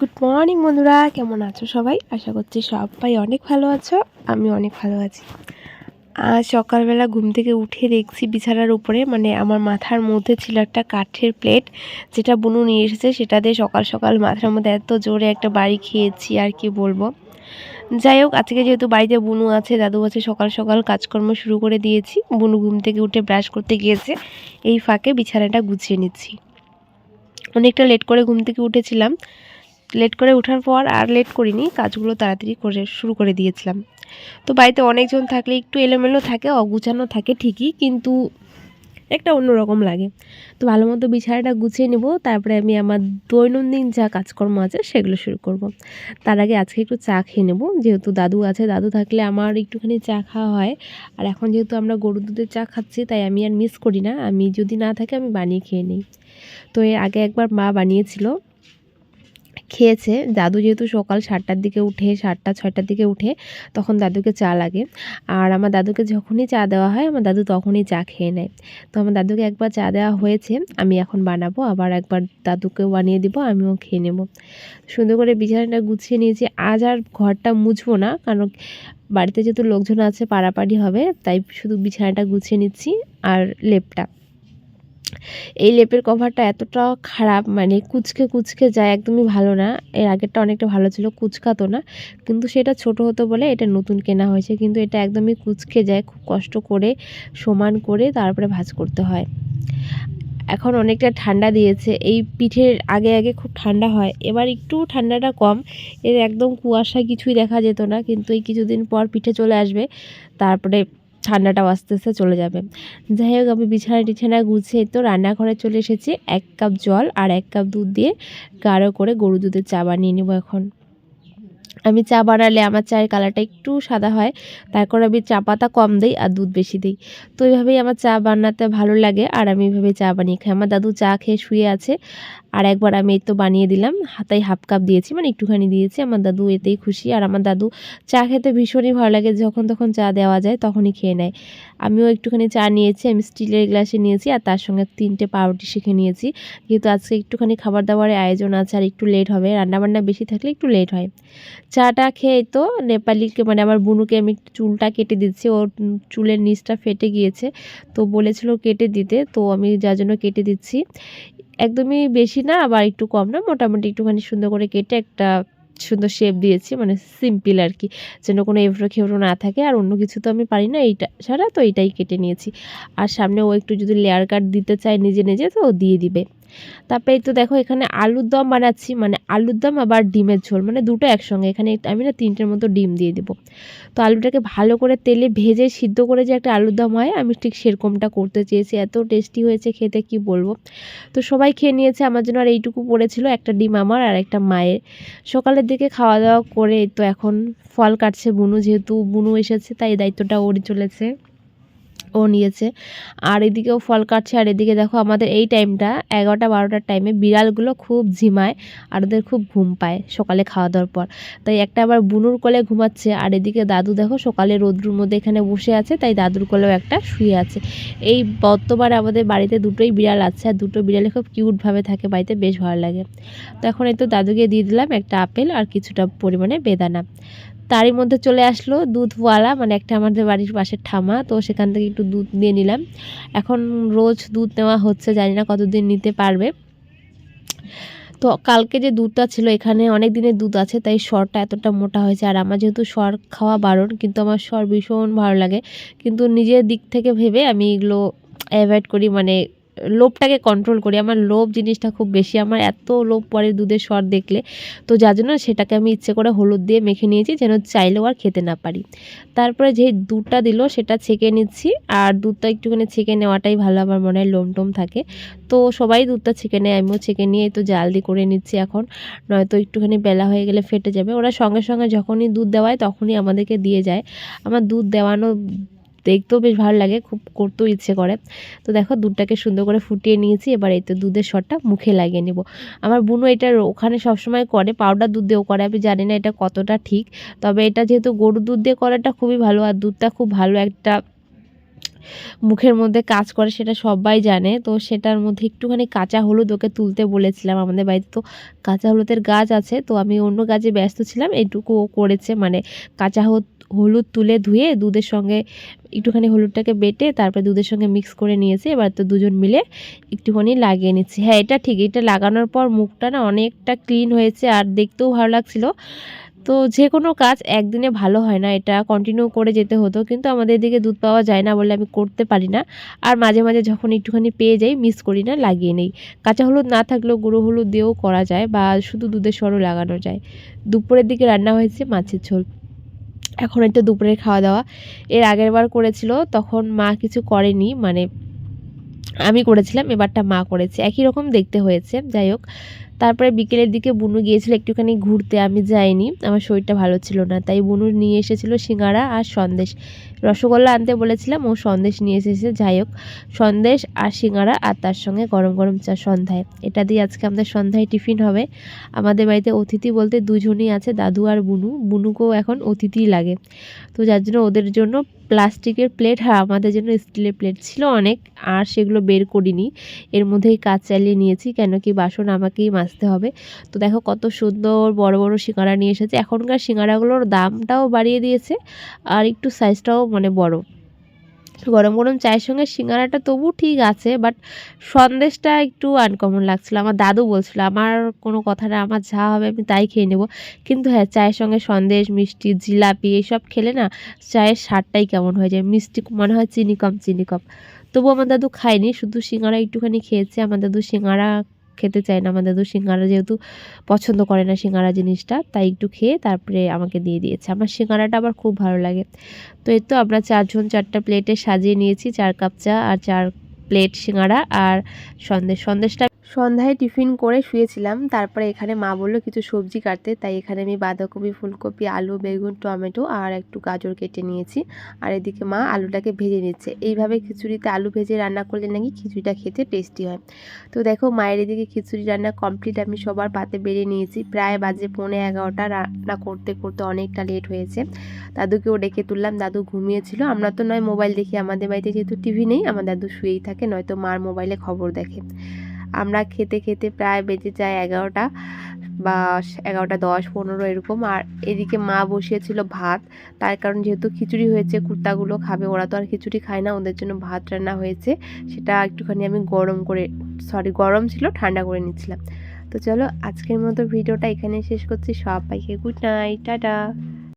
Good morning বন্ধুরা। কেমন আছো সবাই? আশা করছি সবাই অনেক ভালো আছো আমি অনেক ভালো আছি। আজ সকালবেলা ঘুম থেকে উঠে দেখছি বিছানার উপরে মানে আমার মাথার মধ্যে ছিল একটা কাঠের প্লেট, যেটা বুনু নিয়ে এসেছে। সেটা দিয়ে সকাল সকাল মাথার মধ্যে এত জোরে একটা বাড়ি খেয়েছি, আর কি বলব। যাই হোক, আজকে যেহেতু বাড়িতে বুনু আছে, দাদু আছে, সকাল সকাল কাজকর্ম শুরু করে দিয়েছি। বুনু ঘুম থেকে উঠে ব্রাশ করতে গিয়েছে। এই ফাঁকে বিছানাটা গুছিয়ে নিচ্ছি। অনেকটা লেট করে ঘুম থেকে উঠেছিলাম। লেট করে ওঠার পর আর লেট করিনি, কাজগুলো তাড়াতাড়ি করে শুরু করে দিয়েছিলাম। তো বাড়িতে অনেকজন থাকলে একটু এলোমেলো থাকে, অগুছানো থাকে ঠিকই, কিন্তু একটা অন্যরকম লাগে। তো ভালো মতো বিছানাটা গুছিয়ে নেব, তারপরে আমি আমার দৈনন্দিন যা কাজকর্ম আছে সেগুলো শুরু করব। তার আগে আজকে একটু চা খেয়ে নেব, যেহেতু দাদু আছে, দাদু থাকলে আমার একটুখানি চা খাওয়া হয়। আর এখন যেহেতু আমরা গরুর দুধের চা খাচ্ছি, তাই আমি আর মিস করি না। আমি যদি না থাকে আমি বানিয়ে খেয়ে নিই। তো এর আগে একবার মা বানিয়েছিল। খেয়েছে। দাদু যেহেতু সকাল সাতটার দিকে উঠে, সাতটা, ছয়টার দিকে উঠে, তখন দাদুকে চা লাগে। আর আমার দাদুকে যখনই চা দেওয়া হয়, আমার দাদু তখনই চা খেয়ে নেয়। তো আমার দাদুকে একবার চা দেওয়া হয়েছে, আমি এখন বানাবো, আবার একবার দাদুকেও বানিয়ে দিব, আমিও খেয়ে নেব। সুন্দর করে বিছানাটা গুছিয়ে নিয়েছি। আজ আর ঘরটা মুছবো না, কারণ বাড়িতে যেহেতু লোকজন আছে, পাড়াপাড়ি হবে, তাই শুধু বিছানাটা গুছিয়ে নিচ্ছি আর লেপটা। এই লেপের কভারটা এতটা খারাপ মানে কুচকে কুচকে যায় একদমই ভালো না। এর আগেরটা অনেকটা ভালো ছিল, কুচকাতো না। কিন্তু সেটা ছোট হতো বলে এটা নতুন কেনা হয়েছে। কিন্তু এটা একদমই কুচকে যায়, খুব কষ্ট করে সমান করে তারপরে ভাজ করতে হয়। এখন অনেকটা ঠান্ডা দিয়েছে। এই পিঠের আগে আগে খুব ঠান্ডা হয়। এবার একটু ঠান্ডাটা কম। এর একদম কুয়াশা কিছুই দেখা যেত না। কিন্তু এই কিছুদিন পর পিঠে চলে আসবে। তারপরে ঠান্ডাটাও আস্তে আস্তে চলে যাবে। যাই হোক, আমি বিছানা টিছানা গুছিয়ে তো রান্নাঘরে চলে এসেছি। এক কাপ জল আর এক কাপ দুধ দিয়ে গাঢ় করে গরু দুধের চা বানিয়ে নেব এখন। আমি চা বানালে আমার চায়ের কালারটা একটু সাদা হয়, তারপর আমি চা পাতা কম দিই আর দুধ বেশি দিই। তো এইভাবেই আমার চা বানাতে ভালো লাগে আর আমি এইভাবে চা বানিয়ে খাই। আমার দাদু চা খেয়ে শুয়ে আছে আর একবার আমি এই তো বানিয়ে দিলাম, হাতায় হাফ কাপ দিয়েছি মানে একটুখানি দিয়েছি। আমার দাদু এতেই খুশি আর আমার দাদু চা খেতে ভীষণই ভালো লাগে, যখন তখন চা দেওয়া যায় তখনই খেয়ে নেয়। আমিও একটুখানি চা নিয়েছি, আমি স্টিলের গ্লাসে নিয়েছি আর তার সঙ্গে তিনটে পাউরুটি শিখে নিয়েছি। যেহেতু আজকে একটুখানি খাবার দাবারের আয়োজন আছে আর একটু লেট হবে, রান্নাবান্না বেশি থাকলে একটু লেট হয়। চাটা খেয়ে তো নেপালিকে মানে আমার বুনুকে আমি চুলটা কেটে দিচ্ছি, ওর চুলের নিচটা ফেটে গিয়েছে, তো বলেছিল কেটে দিতে, তো আমি যার জন্য কেটে দিচ্ছি। একদমই বেশি না, আবার একটু কম না, মোটামুটি একটুখানি সুন্দর করে কেটে একটা সুন্দর শেপ দিয়েছি মানে সিম্পল আর কি, যেন কোনো এভরো খেভরো না থাকে, আর অন্য কিছু তো আমি পারি না, এইটা ছাড়া তো এইটাই কেটে নিয়েছি। আর সামনে ও একটু যদি লেয়ার কাট দিতে চায় নিজে নিজে, তো দিয়ে দিবে। তারপরে তো দেখো, এখানে আলুর দম বানাচ্ছি মানে আলুর দম আবার ডিমের ঝোল মানে দুটো একসঙ্গে। এখানে আমি না তিনটের মতো ডিম দিয়ে দেবো। তো আলুটাকে ভালো করে তেলে ভেজে সিদ্ধ করে যে একটা আলুর দম হয়, আমি ঠিক সেরকমটা করতে চেয়েছি। এত টেস্টি হয়েছে খেতে, কি বলব? তো সবাই খেয়ে নিয়েছে, আমার জন্য আর এইটুকু পড়েছিল, একটা ডিম আমার আর একটা মায়ের। সকালের দিকে খাওয়া দাওয়া করে তো এখন ফল কাটছে বুনু, যেহেতু বুনু এসেছে, তাই দায়িত্বটা ওরই চলেছে। ও নিয়েছে। আর এদিকেও ফল কাটছে, আর এদিকে দেখো আমাদের এই টাইমটা এগারোটা বারোটার টাইমে বিড়ালগুলো খুব ঝিমায় আর ওদের খুব ঘুম পায় সকালে খাওয়া দাওয়ার পর। তাই একটা আবার বুনুর কোলে ঘুমাচ্ছে, আর এদিকে দাদু দেখো সকালে রোদ্রুর মধ্যে এখানে বসে আছে, তাই দাদুর কোলেও একটা শুয়ে আছে। এই বর্তমানে আমাদের বাড়িতে দুটোই বিড়াল আছে, আর দুটো বিড়ালে খুব কিউটভাবে থাকে, বাড়িতে বেশ ভালো লাগে। তো এখন এই তো দাদুকে দিয়ে দিলাম একটা আপেল আর কিছুটা পরিমাণে বেদানা। তারই মধ্যে চলে আসলো দুধওয়ালা মানে একটা আমাদের বাড়ির পাশের ঠামা। তো সেখান থেকে একটু দুধ দিয়ে নিলাম। এখন রোজ দুধ নেওয়া হচ্ছে, জানি না কতদিন নিতে পারবে। তো কালকে যে দুধটা ছিল, এখানে অনেক দিনের দুধ আছে, তাই স্বরটা এতটা মোটা হয়েছে। আর আমার যেহেতু স্বর খাওয়া বারণ, কিন্তু আমার স্বর ভীষণ ভালো লাগে। কিন্তু নিজের দিক থেকে ভেবে আমি এগুলো অ্যাভয়েড করি মানে লোভটাকে কন্ট্রোল করি। আমার লোভ জিনিসটা খুব বেশি। আমার এত লোভ পরে দুধের স্বর দেখলে। তো যার জন্য সেটাকে আমি ইচ্ছে করে হলুদ দিয়ে মেখে নিয়েছি যেন চাইলেও আর খেতে না পারি। তারপরে যে দুধটা দিল সেটা ছেঁকে নিচ্ছি। আর দুধটা একটুখানি ছেঁকে নেওয়াটাই ভালো। আমার মনে হয় লোম টোম থাকে। তো সবাই দুধটা ছেঁকে নেয়, আমিও ছেঁকে নিয়ে তো জালদি করে নিচ্ছি এখন। নয়তো একটুখানি বেলা হয়ে গেলে ফেটে যাবে। ওরা সঙ্গে সঙ্গে যখনই দুধ দেওয়ায় তখনই আমাদেরকে দিয়ে যায়। আমার দুধ দেওয়ানো দেখতেও বেশ ভালো লাগে, খুব করতেও ইচ্ছে করে। তো দেখো দুধটাকে সুন্দর করে ফুটিয়ে নিয়েছি, এবার এই তো দুধের শটটা মুখে লাগিয়ে নেব। আমার বুনো এটা ওখানে সবসময় করে পাউডার দুধ দিয়েও করে, আমি জানি না এটা কতটা ঠিক, তবে এটা যেহেতু গরুর দুধ দিয়ে করাটা খুবই ভালো, আর দুধটা খুব ভালো একটা মুখের মধ্যে কাজ করে সেটা সবাই জানে। তো সেটার মধ্যে একটুখানি কাঁচা হলুদ ওকে তুলতে বলেছিলাম আমাদের বাড়িতে। তো কাঁচা হলুদের গাছ আছে, তো আমি অন্য কাজে ব্যস্ত ছিলাম এইটুকু ও করেছে মানে কাঁচা হলুদ হলুদ তুলে ধুয়ে দুধের সঙ্গে একটুখানি হলুদটাকে বেটে তারপরে দুধের সঙ্গে মিক্স করে নিয়েছি। এবার তো দুজন মিলে একটুখানি লাগিয়ে নিচ্ছি। হ্যাঁ এটা ঠিক, এটা লাগানোর পর মুখটা না অনেকটা ক্লিন হয়েছে আর দেখতেও ভালো লাগছিল। তো যে কোনো কাজ একদিনে ভালো হয় না, এটা কন্টিনিউ করে যেতে হতো। কিন্তু আমাদের এদিকে দুধ পাওয়া যায় না বলে আমি করতে পারি না। আর মাঝে মাঝে যখন একটুখানি পেয়ে যাই মিস করি না, লাগিয়ে নেই। কাঁচা হলুদ না থাকলেও গুঁড়ো হলুদ দিয়েও করা যায় বা শুধু দুধের সরও লাগানো যায়। দুপুরের দিকে রান্না হয়েছে মাছের ঝোল। এখন এটা দুপুরের খাওয়া দাওয়া এর আগের বার করেছিল, তখন মা কিছু করেনি মানে আমি করেছিলাম, এবারটা মা করেছে। একই রকম দেখতে হয়েছে, যাই হোক। তারপরে বিকেলের দিকে বুনু গিয়েছিল একটুখানি ঘুরতে, আমি যাইনি, আমার শরীরটা ভালো ছিল না, তাই বুনু নিয়ে এসেছিল সিঙ্গারা আর সন্দেশ। রসগোল্লা আনতে বলেছিলাম, ও সন্দেশ নিয়ে এসেছে, যাই হোক, সন্দেশ আর সিঙ্গারা আর তার সঙ্গে গরম গরম চা সন্ধ্যায়। এটা দিয়ে আজকে আমাদের সন্ধ্যায় টিফিন হবে। আমাদের বাড়িতে অতিথি বলতে দুজনই আছে, দাদু আর বুনু। বুনুকেও এখন অতিথিই লাগে। তো যার জন্য ওদের জন্য প্লাস্টিকের প্লেট আর আমাদের জন্য স্টিলের প্লেট ছিল অনেক, আর সেগুলো বের করিনি। এর মধ্যেই কাজ চালিয়ে নিয়েছি, কেন কি বাসন আমাকেই মাজতে হবে। তো দেখো কত সুন্দর বড় বড় সিঙ্গারা নিয়ে এসেছে। এখনকার সিঙ্গারাগুলোর দামটাও বাড়িয়ে দিয়েছে আর একটু সাইজটাও মানে বড়। গরম গরম চায়ের সঙ্গে সিঙ্গারাটা তবু ঠিক আছে বাট সন্দেশটা একটু আনকমন লাগছিল। আমার দাদু বলছিল, আমার কোনো কথা না, আমার যা হবে আমি তাই খেয়ে নেব। কিন্তু হ্যাঁ চায়ের সঙ্গে সন্দেশ, মিষ্টি, জিলাপি এইসব খেলে না চায়ের স্বাদটাই কেমন হয়ে যায়। মিষ্টি মনে হয় চিনি কম চিনি কম। তবু আমার দাদু খায়নি, শুধু সিঙ্গারা একটুখানি খেয়েছে। আমার দাদু সিঙ্গারা খেতে চায় না। আমার দাদু সিঙ্গারা যেহেতু পছন্দ করে না সিঙ্গারা জিনিসটা, তাই একটু খেয়ে তারপরে আমাকে দিয়ে দিয়েছে। আমার সিঙ্গারাটা আবার খুব ভালো লাগে। তো এই তো আমরা চারজন চারটা প্লেটে সাজিয়ে নিয়েছি, চার কাপ চা আর চার প্লেট সিঙ্গারা আর সন্দেশ। সন্দেশটা সন্ধ্যায় টিফিন করে শুয়েছিলাম। তারপরে এখানে মা বলল, কিছু সবজি কাটতে। তাই এখানে আমি বাঁধাকপি, ফুলকপি, আলু, বেগুন, টমেটো আর একটু গাজর কেটে নিয়েছি। আর এদিকে মা আলুটাকে ভেজে নিচ্ছে। এইভাবে খিচুড়িতে আলু ভেজে রান্না করলে নাকি খিচুড়িটা খেতে টেস্টি হয়। তো দেখো, মায়ের এদিকে খিচুড়ি রান্না কমপ্লিট। আমি সবার পাতে বেড়ে নিয়েছি। প্রায় বাজে পৌনে এগারোটা। রান্না করতে করতে অনেকটা লেট হয়েছে। দাদুকেও ডেকে তুললাম। দাদু ঘুমিয়েছিল। আমরা তো নয়, মোবাইল দেখি। আমাদের বাড়িতে যেহেতু টিভি নেই, আমার দাদু শুয়েই থাকে। নয়তো মার মোবাইলে খবর দেখে। আমরা খেতে খেতে প্রায় বেজে যায় এগারোটা বা এগারোটা দশ পনেরো এরকম। আর এদিকে মা বসিয়েছিল ভাত। তার কারণ যেহেতু খিচুড়ি হয়েছে, কুর্তাগুলো খাবে, ওরা তো আর খিচুড়ি খায় না, ওদের জন্য ভাত রান্না হয়েছে। সেটা একটুখানি আমি গরম করে সরি গরম ছিল, ঠান্ডা করে নিচ্ছিলাম। তো চলো, আজকের মতো ভিডিওটা এখানে শেষ করছি। সবাইকে গুড নাইট টাটা।